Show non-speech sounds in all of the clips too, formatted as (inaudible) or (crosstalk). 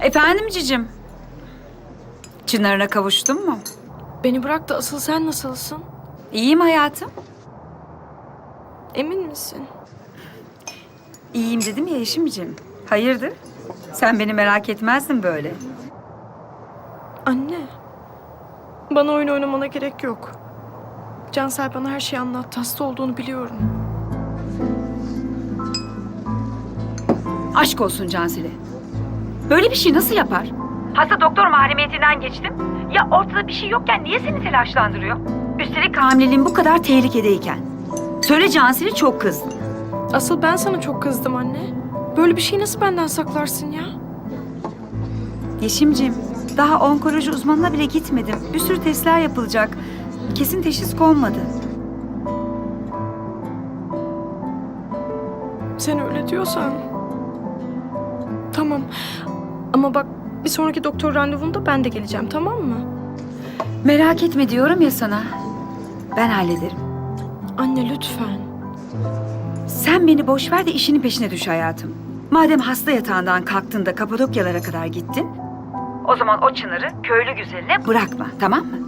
Efendim cicim? Çınarına kavuştun mu? Beni bırak da asıl sen nasılsın? İyiyim hayatım. Emin misin? İyiyim dedim ya Yeşimciğim. Hayırdır? Sen beni merak etmezdin böyle. Anne. Bana oyun oynamana gerek yok. Cansel bana her şeyi anlattı. Hasta olduğunu biliyorum. Aşk olsun Cansel'e. Böyle bir şey nasıl yapar? Hasta doktor mahremiyetinden geçtim. Ya ortada bir şey yokken niye seni telaşlandırıyor? Üstelik hamileliğin bu kadar tehlikedeyken. Söyle Cansel'e çok kızdım. Asıl ben sana çok kızdım anne. Böyle bir şeyi nasıl benden saklarsın ya? Yeşimciğim, daha onkoloji uzmanına bile gitmedim. Bir sürü testler yapılacak. Kesin teşhis konmadı. Sen öyle diyorsan. Tamam. Ama bak bir sonraki doktor randevunda ben de geleceğim tamam mı? Merak etme diyorum ya sana. Ben hallederim. Anne lütfen. Sen beni boş ver de işinin peşine düş hayatım. Madem hasta yatağından kalktın da Kapadokyalara kadar gittin. O zaman o çınarı köylü güzeline bırakma, tamam mı?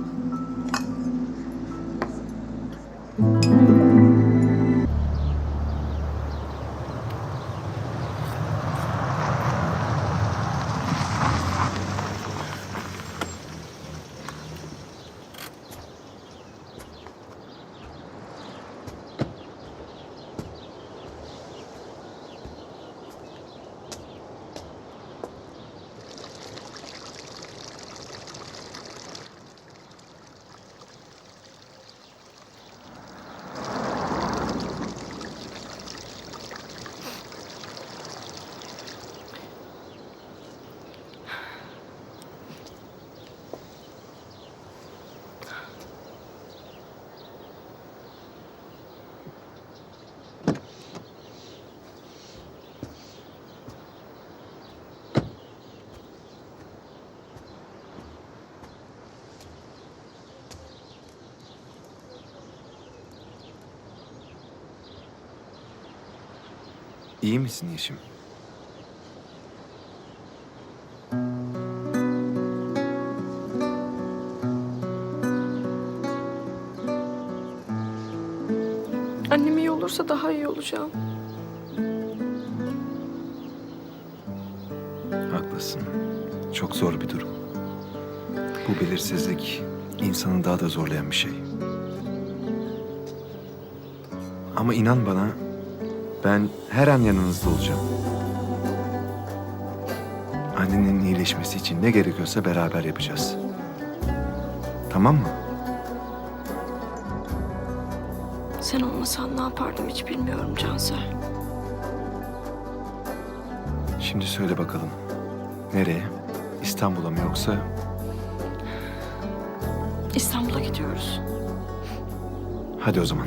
İyi misin Yeşim? Annem iyi olursa daha iyi olacağım. Haklısın. Çok zor bir durum. Bu belirsizlik insanı daha da zorlayan bir şey. Ama inan bana ben her an yanınızda olacağım. Annenin iyileşmesi için ne gerekiyorsa beraber yapacağız. Tamam mı? Sen olmasan ne yapardım hiç bilmiyorum Cansel. Şimdi söyle bakalım. Nereye? İstanbul'a mı yoksa İstanbul'a gidiyoruz. hadi o zaman.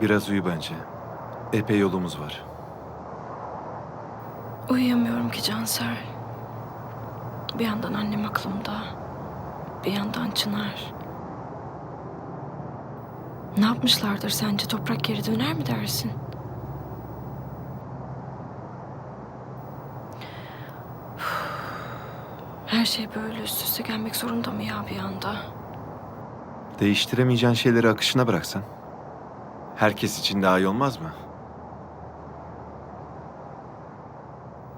Biraz uyu bence. Epey yolumuz var. Uyuyamıyorum ki Cansel. Bir yandan annem aklımda. Bir yandan Çınar. Ne yapmışlardır sence? Toprak geri döner mi dersin? Her şey böyle üst üste gelmek zorunda mı ya bir anda? Değiştiremeyeceğin şeyleri akışına bıraksan. Herkes için daha iyi olmaz mı?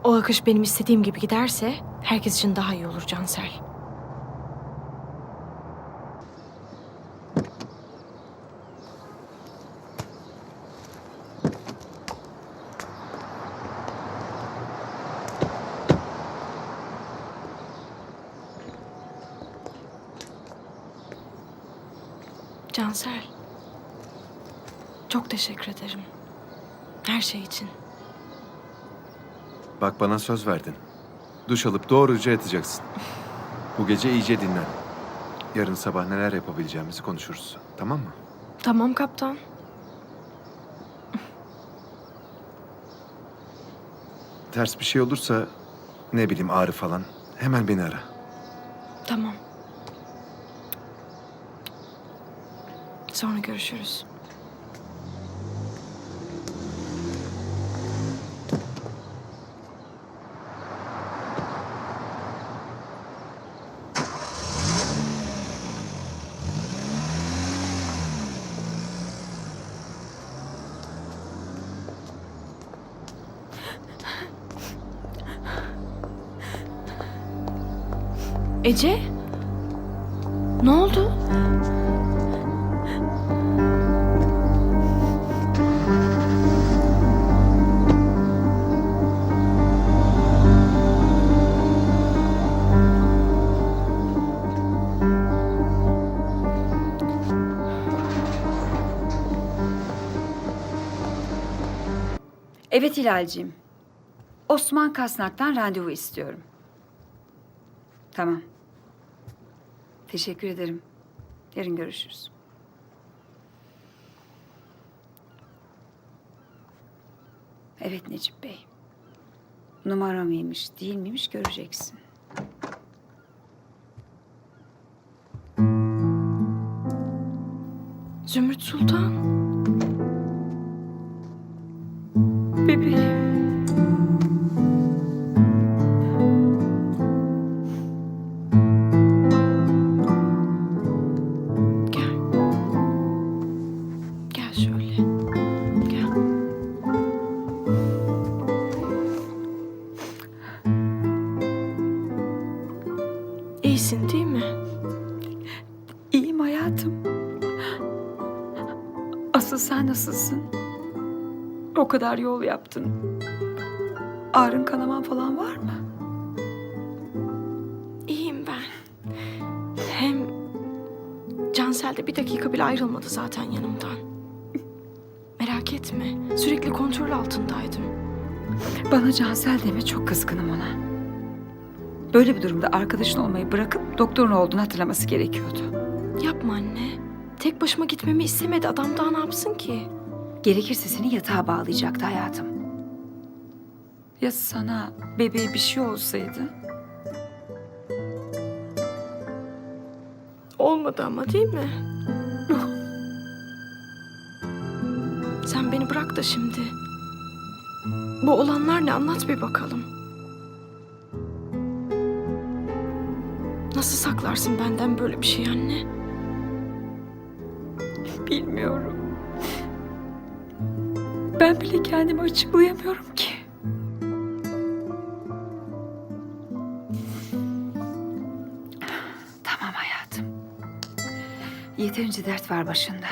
O akış benim istediğim gibi giderse herkes için daha iyi olur Cansel. Çok teşekkür ederim. Her şey için. Bak bana söz verdin. Duş alıp doğruca yatacaksın. Bu gece iyice dinlen. Yarın sabah neler yapabileceğimizi konuşuruz. Tamam mı? Tamam kaptan. Ters bir şey olursa ne bileyim ağrı falan hemen beni ara. Tamam. Sonra görüşürüz. Ece? Ne oldu? Evet Hilal'ciğim. Osman Kasnak'tan randevu istiyorum. Tamam. Teşekkür ederim. Yarın görüşürüz. Evet Necip Bey. Numara mıymış, değil miymiş göreceksin. Zümrüt Sultan. Bebeğim. Asıl sen nasılsın? O kadar yol yaptın. Ağrın kanaman falan var mı? İyiyim ben. Hem Cansel de bir dakika bile ayrılmadı zaten yanımdan. Merak etme. Sürekli kontrol altındaydım. Bana Cansel deme çok kızgınım ona. Böyle bir durumda arkadaşın olmayı bırakıp doktorun olduğunu hatırlaması gerekiyordu. Yapma anne. Tek başıma gitmemi istemedi. Adam daha ne yapsın ki? Gerekirse seni yatağa bağlayacaktı hayatım. Ya sana bebeğe bir şey olsaydı? Olmadı ama değil mi? Sen beni bırak da şimdi. Bu olanlar ne anlat bir bakalım. Nasıl saklarsın benden böyle bir şey anne? Bilmiyorum. Ben bile kendimi açıklayamıyorum ki. Tamam hayatım. Yeterince dert var başında.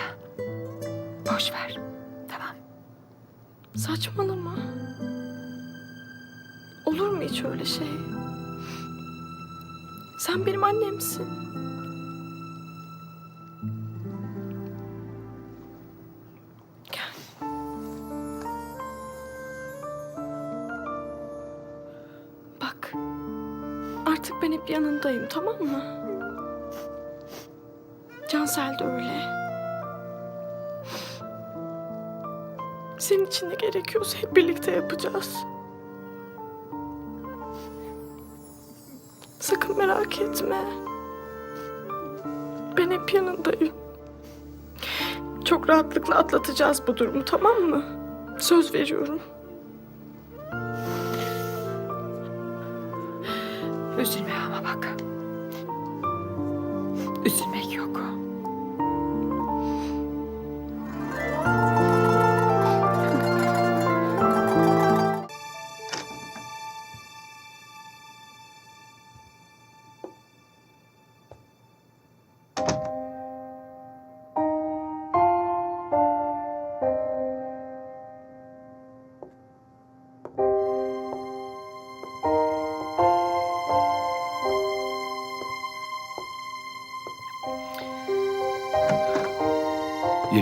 Boş ver. Tamam. Saçmalama. Olur mu hiç öyle şey? Sen benim annemsin. Yanındayım tamam mı? Cansel de öyle. Senin için ne gerekiyorsa hep birlikte yapacağız. Sakın merak etme. Ben hep yanındayım. Çok rahatlıkla atlatacağız bu durumu tamam mı? Söz veriyorum. Üzülme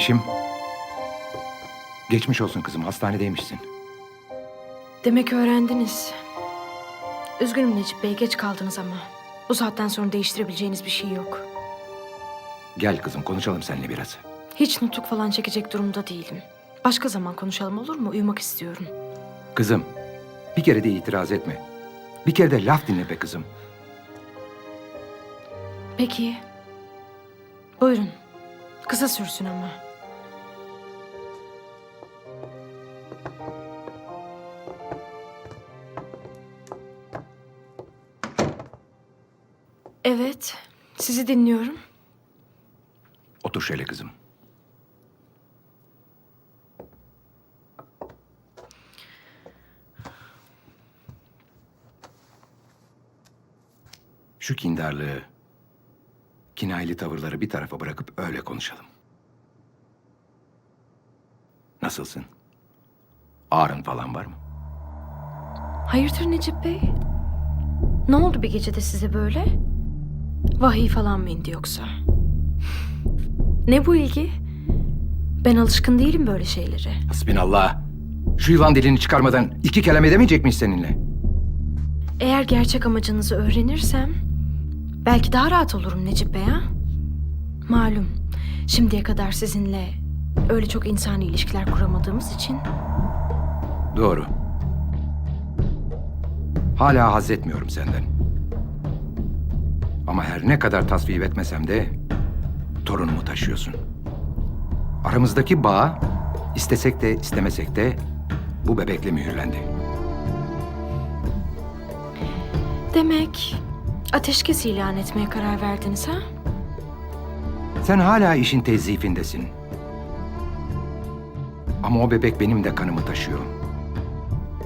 Yeşim. Geçmiş olsun kızım. Hastanedeymişsin. Demek öğrendiniz. Üzgünüm Necip Bey, geç kaldınız ama. Bu saatten sonra değiştirebileceğiniz bir şey yok. Gel kızım konuşalım seninle biraz. Hiç nutuk falan çekecek durumda değilim. Başka zaman konuşalım olur mu? Uyumak istiyorum. Kızım bir kere de itiraz etme. Bir kere de laf dinle be kızım. Peki. Buyurun. Kısa sürsün ama. Evet, sizi dinliyorum. Otur şöyle kızım. Şu kindarlığı, kinayeli tavırları bir tarafa bırakıp öyle konuşalım. Nasılsın? Ağrın falan var mı? Hayırdır Necip Bey? Ne oldu bir gecede size böyle? Vahiy falan mı indi yoksa? Ne bu ilgi? Ben alışkın değilim böyle şeylere. Hasbinallah. Şu yılan dilini çıkarmadan iki kelam edemeyecek miyiz seninle? Eğer gerçek amacınızı öğrenirsem belki daha rahat olurum Necip Bey ha? Malum şimdiye kadar sizinle öyle çok insani ilişkiler kuramadığımız için Doğru. Hala haz etmiyorum senden. Ama her ne kadar tasvip etmesem de torunumu taşıyorsun. Aramızdaki bağ istesek de istemesek de bu bebekle mühürlendi. demek ateşkes ilan etmeye karar verdiniz ha? Sen hala işin tezyifindesin. Ama o bebek benim de kanımı taşıyor.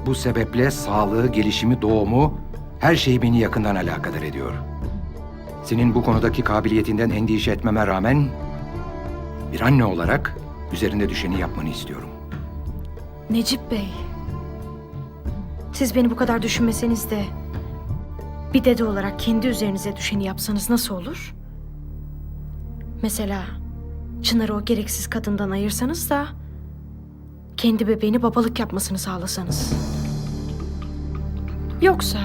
Bu sebeple sağlığı, gelişimi, doğumu her şey beni yakından alakadar ediyor. Senin bu konudaki kabiliyetinden endişe etmeme rağmen bir anne olarak üzerinde düşeni yapmanı istiyorum. Necip Bey. Siz beni bu kadar düşünmeseniz de bir dede olarak kendi üzerinize düşeni yapsanız nasıl olur? Mesela Çınar'ı o gereksiz kadından ayırsanız da kendi bebeğini babalık yapmasını sağlasanız. Yoksa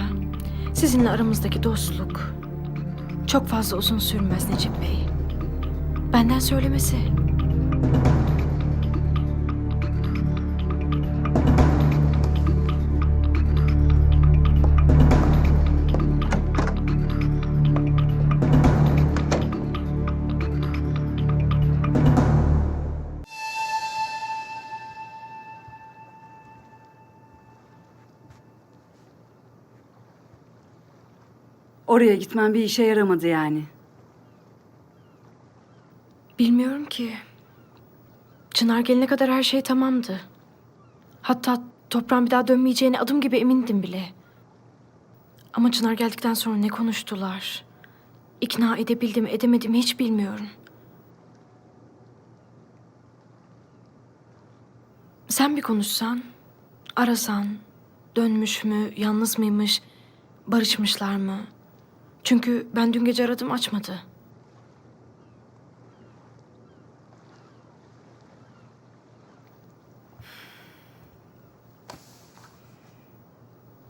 sizinle aramızdaki dostluk çok fazla uzun sürmez Necip Bey. Benden söylemesi. Oraya gitmen bir işe yaramadı yani. Bilmiyorum ki. Çınar gelene kadar her şey tamamdı. Hatta toprağın bir daha dönmeyeceğine adım gibi emindim bile. Ama Çınar geldikten sonra ne konuştular? İkna edebildim edemedim hiç bilmiyorum. Sen bir konuşsan, arasan, dönmüş mü, yalnız mıymış, barışmışlar mı? Çünkü ben dün gece aradım açmadı.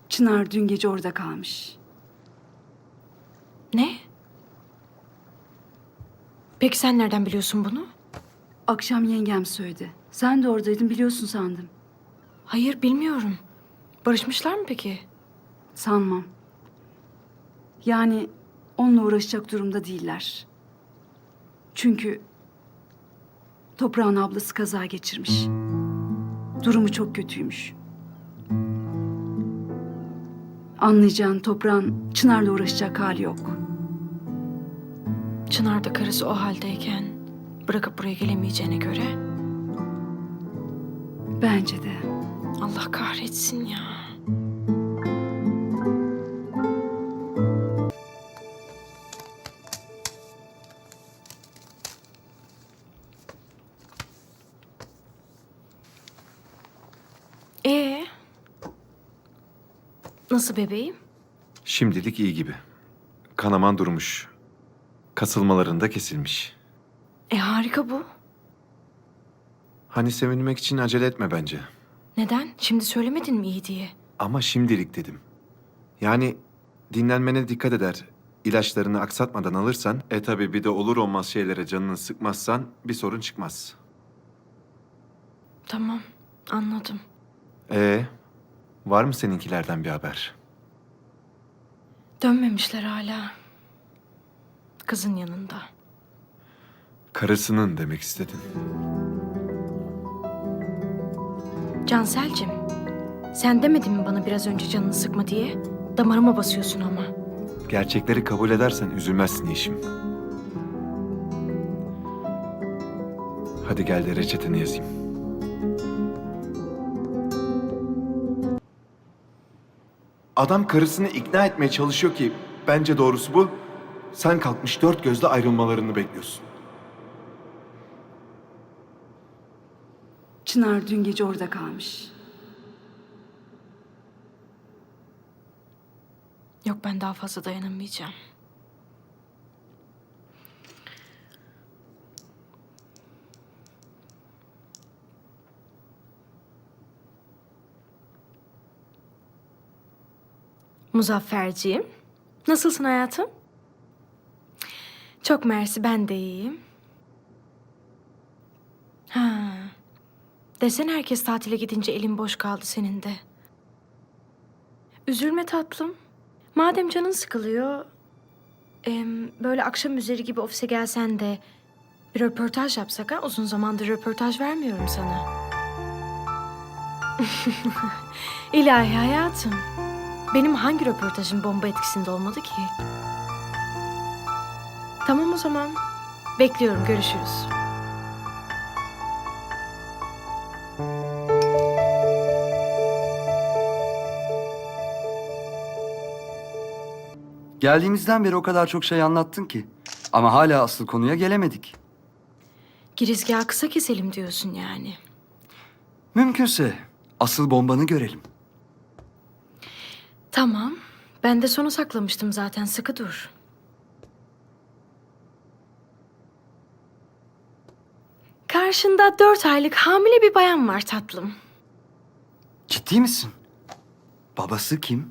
Çınar dün gece orada kalmış. Ne? Peki sen nereden biliyorsun bunu? Akşam yengem söyledi. Sen de oradaydın biliyorsun sandım. Hayır bilmiyorum. Barışmışlar mı peki? Sanmam. Yani onunla uğraşacak durumda değiller. Çünkü toprağın ablası kaza geçirmiş. Durumu çok kötüymüş. Anlayacağın toprağın Çınar'la uğraşacak hali yok. Çınar da karısı o haldeyken bırakıp buraya gelemeyeceğine göre Bence de. Allah kahretsin ya. Nasıl bebeğim? Şimdilik iyi gibi. Kanaman durmuş. Kasılmalarında kesilmiş. E harika bu. Hani sevinmek için acele etme bence. Neden? Şimdi söylemedin mi iyi diye? Ama şimdilik dedim. Yani dinlenmene dikkat eder. İlaçlarını aksatmadan alırsan, e tabi bir de olur olmaz şeylere canını sıkmazsan bir sorun çıkmaz. Tamam, anladım. Ee, var mı seninkilerden bir haber? Dönmemişler hala. Kızın yanında. Karısının demek istedin. Canselcim, sen demedin mi bana biraz önce canını sıkma diye? Damarıma basıyorsun ama. Gerçekleri kabul edersen üzülmezsin Yeşim. Hadi gel de reçeteni yazayım. Adam karısını ikna etmeye çalışıyor ki bence doğrusu bu. Sen kalkmış dört gözle ayrılmalarını bekliyorsun. Çınar dün gece orada kalmış. Yok ben daha fazla dayanamayacağım. Muzafferciğim, nasılsın hayatım? Çok mersi, ben de iyiyim. Ha, desen herkes tatile gidince elin boş kaldı senin de. Üzülme tatlım. Madem canın sıkılıyor, em, böyle akşam üzeri gibi ofise gelsen de bir röportaj yapsak ha? Uzun zamandır röportaj vermiyorum sana. (laughs) İlahi hayatım. Benim hangi röportajım bomba etkisinde olmadı ki? Tamam o zaman. Bekliyorum, görüşürüz. Geldiğimizden beri o kadar çok şey anlattın ki. Ama hala asıl konuya gelemedik. Girizgahı kısa keselim diyorsun yani. Mümkünse asıl bombanı görelim. Tamam. Ben de sonu saklamıştım zaten. Sıkı dur. Karşında dört aylık hamile bir bayan var tatlım. Ciddi misin? Babası kim?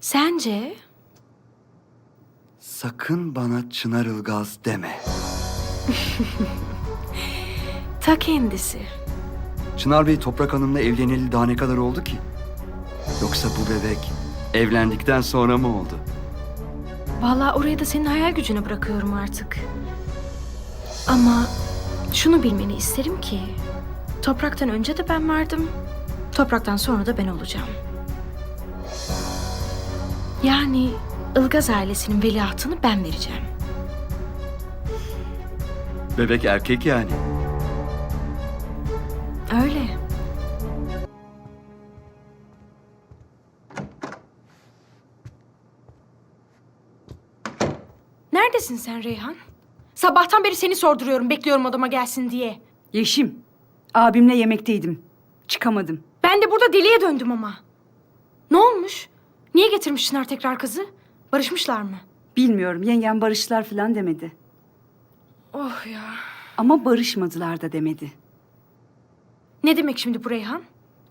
Sence? Sakın bana Çınar Ilgaz deme. (laughs) Ta kendisi. Çınar Bey Toprak Hanım'la evleneli daha ne kadar oldu ki? Yoksa bu bebek evlendikten sonra mı oldu? Vallahi orayı da senin hayal gücüne bırakıyorum artık. Ama şunu bilmeni isterim ki... Topraktan önce de ben vardım. Topraktan sonra da ben olacağım. Yani Ilgaz ailesinin veliahtını ben vereceğim. Bebek erkek yani. Neredesin sen Reyhan? Sabahtan beri seni sorduruyorum, bekliyorum odama gelsin diye. Yeşim, abimle yemekteydim. Çıkamadım. Ben de burada deliye döndüm ama. Ne olmuş? Niye getirmiş Çınar tekrar kızı? Barışmışlar mı? Bilmiyorum, yengem barıştılar falan demedi. Oh ya. Ama barışmadılar da demedi. Ne demek şimdi bu Reyhan?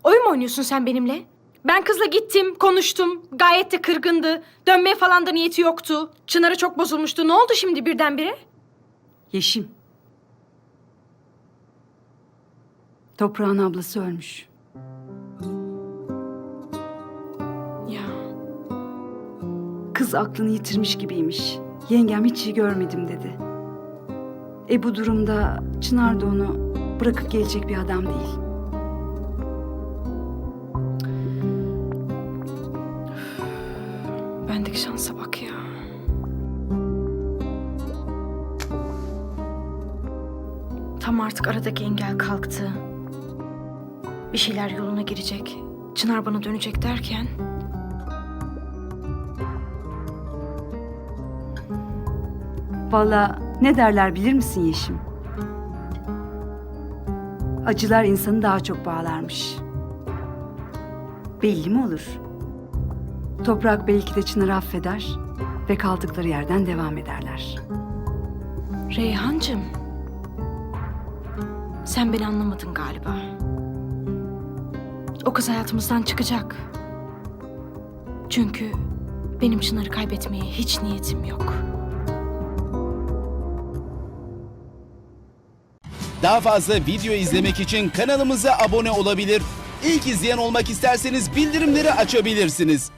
Oyun mu oynuyorsun sen benimle? Ben kızla gittim, konuştum. Gayet de kırgındı. Dönmeye falan da niyeti yoktu. Çınar'a çok bozulmuştu. Ne oldu şimdi birdenbire? Yeşim. Toprağın ablası ölmüş. Ya Kız aklını yitirmiş gibiymiş. Yengem hiç iyi görmedim dedi. E bu durumda Çınar da onu bırakıp gelecek bir adam değil. Artık aradaki engel kalktı. Bir şeyler yoluna girecek. Çınar bana dönecek derken... Valla ne derler bilir misin Yeşim? Acılar insanı daha çok bağlarmış. Belli mi olur? Toprak belki de Çınar'ı affeder ve kaldıkları yerden devam ederler. Reyhancığım. Sen beni anlamadın galiba. O kız hayatımızdan çıkacak. Çünkü benim Çınar'ı kaybetmeye hiç niyetim yok. Daha fazla video izlemek için kanalımıza abone olabilir. İlk izleyen olmak isterseniz bildirimleri açabilirsiniz.